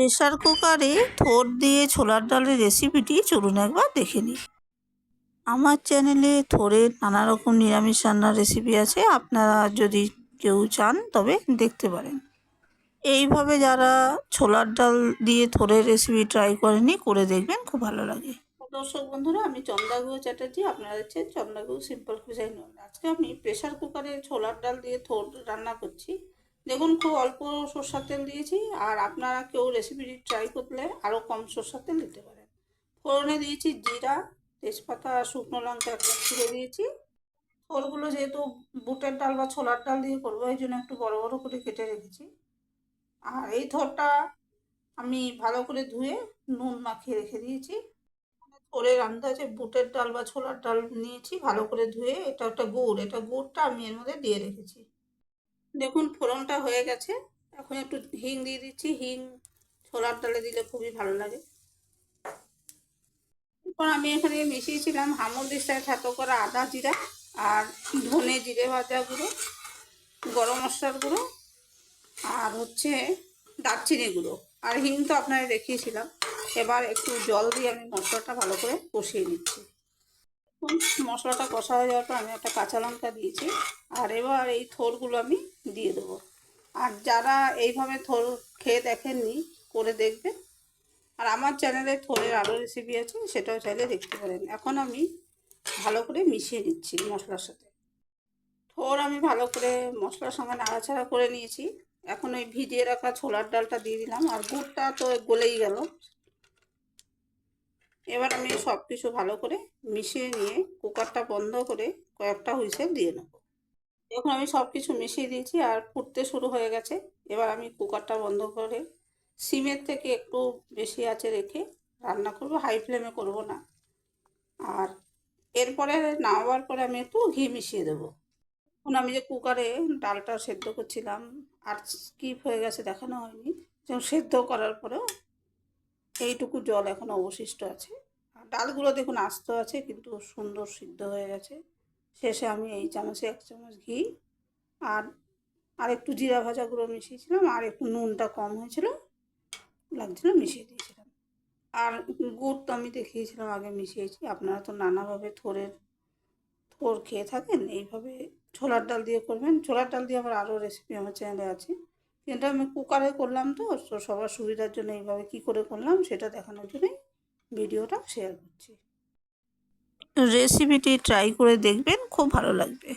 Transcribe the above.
Pressure কুকারে থোড় দিয়ে ছোলার ডালের রেসিপিটি চলুন একবার দেখে নিই। আমার চ্যানেলে থোড়ের নানা রকম নিরামিষ রান্নার রেসিপি আছে, আপনারা যদি কেউ চান তবে দেখতে পারেন। এইভাবে যারা ছোলার ডাল দিয়ে থোড়ের রেসিপি ট্রাই করেনি করে দেখবেন, খুব ভালো লাগে। দর্শক বন্ধুরা, আমি চন্দ্রাগু চ্যাটার্জি, আপনারা হচ্ছেন চন্দ্রাগু সিম্পল কুজাইন আজকে আমি প্রেশার কুকারে ছোলার ডাল দিয়ে থোড় রান্না করছি। দেখুন, খুব অল্প সর্ষার তেল দিয়েছি, আর আপনারা কেউ রেসিপিটি ট্রাই করলে আরও কম সর্ষার তেল দিতে পারেন। ফোড়নে দিয়েছি জিরা, তেজপাতা, শুকনো লঙ্কা একটা ছিঁড়ে দিয়েছি। ফলগুলো যেহেতু বুটের ডাল বা ছোলার ডাল দিয়ে করব, এই জন্য একটু বড় বড় করে কেটে রেখেছি। আর এই থরটা আমি ভালো করে ধুয়ে নুন মাখিয়ে রেখে দিয়েছি। থোড়ের আন্দাজে বুটের ডাল বা ছোলার ডাল নিয়েছি, ভালো করে ধুয়ে, এটা একটা গুড়, এটা গুড়টা আমি এর মধ্যে দিয়ে রেখেছি। দেখুন ফোড়নটা হয়ে গেছে। এখন একটু হিং দিয়ে দিচ্ছি। হিং ছোলার ডালে দিলে খুবই ভালো লাগে। এরপর আমি এখানে মিশিয়েছিলাম হামুর দিস্তায় থেতো করা আদা জিরা আর ধনে জিরে ভাজা গুঁড়ো, গরম মশলার গুঁড়ো আর হচ্ছে দারচিনি গুঁড়ো। আর হিং তো আপনারা দেখিয়েছিলাম। এবার একটু জল দিয়ে আমি মশলাটা ভালো করে কষিয়ে নিচ্ছি। মশলাটা কষা হয়ে যাওয়ার পর আমি একটা কাঁচা লঙ্কা দিয়েছি। আর এবার এই থোরগুলো আমি দিয়ে দেবো। আর যারা এইভাবে থোর খেয়ে দেখেননি, করে দেখবে আর আমার চ্যানেলে থোরের আরও রেসিপি আছে, সেটাও চাইলে দেখতে পারেন। এখন আমি ভালো করে মিশিয়ে নিচ্ছি মশলার সাথে। থোর আমি ভালো করে মশলার সঙ্গে নাড়াচাড়া করে নিয়েছি। এখন ওই ভিজিয়ে রাখা ছোলার ডালটা দিয়ে দিলাম। আর গুড়টা তো গলেই গেল। এবার আমি সব কিছু ভালো করে মিশিয়ে নিয়ে কুকারটা বন্ধ করে কয়েকটা হুইসেল দিয়ে নেব। এখন আমি সব কিছু মিশিয়ে দিয়েছি আর ফুটতে শুরু হয়ে গেছে। এবার আমি কুকারটা বন্ধ করে সিমের থেকে একটু বেশি আছে রেখে রান্না করব, হাই ফ্লেমে করব না। আর এরপরে নামাবার পরে আমি একটু ঘি মিশিয়ে দেবো। এখন আমি যে কুকারে ডালটা সেদ্ধ করছিলাম, আর স্কিপ হয়ে গেছে, দেখানো হয়নি। যেমন সেদ্ধ করার পরেও এইটুকু জল এখন অবশিষ্ট আছে। ডালগুলো দেখুন আস্ত আছে, কিন্তু সুন্দর সিদ্ধ হয়ে গেছে। শেষে আমি এই চামচে এক চামচ ঘি আর আর একটু জিরা ভাজা গুঁড়ো মিশিয়েছিলাম, আর একটু নুনটা কম হয়েছিল, লাগছিল মিশিয়ে দিয়েছিলাম। আর গুড় তো আমি দেখিয়েছিলাম, আগে মিশিয়েছি। আপনারা তো নানাভাবে থোরের থোর খেয়ে থাকেন, এইভাবে ছোলার ডাল দিয়ে করবেন। ছোলার ডাল দিয়ে আবার আরও রেসিপি আমার চ্যানেলে আছে। কিন্তু আমি কুকারে করলাম তো তো সবার সুবিধার জন্য এইভাবে কি করে করলাম, সেটা দেখানোর জন্যই ভিডিওটা শেয়ার করছি। রেসিপিটি ট্রাই করে দেখবেন খুব ভালো লাগবে।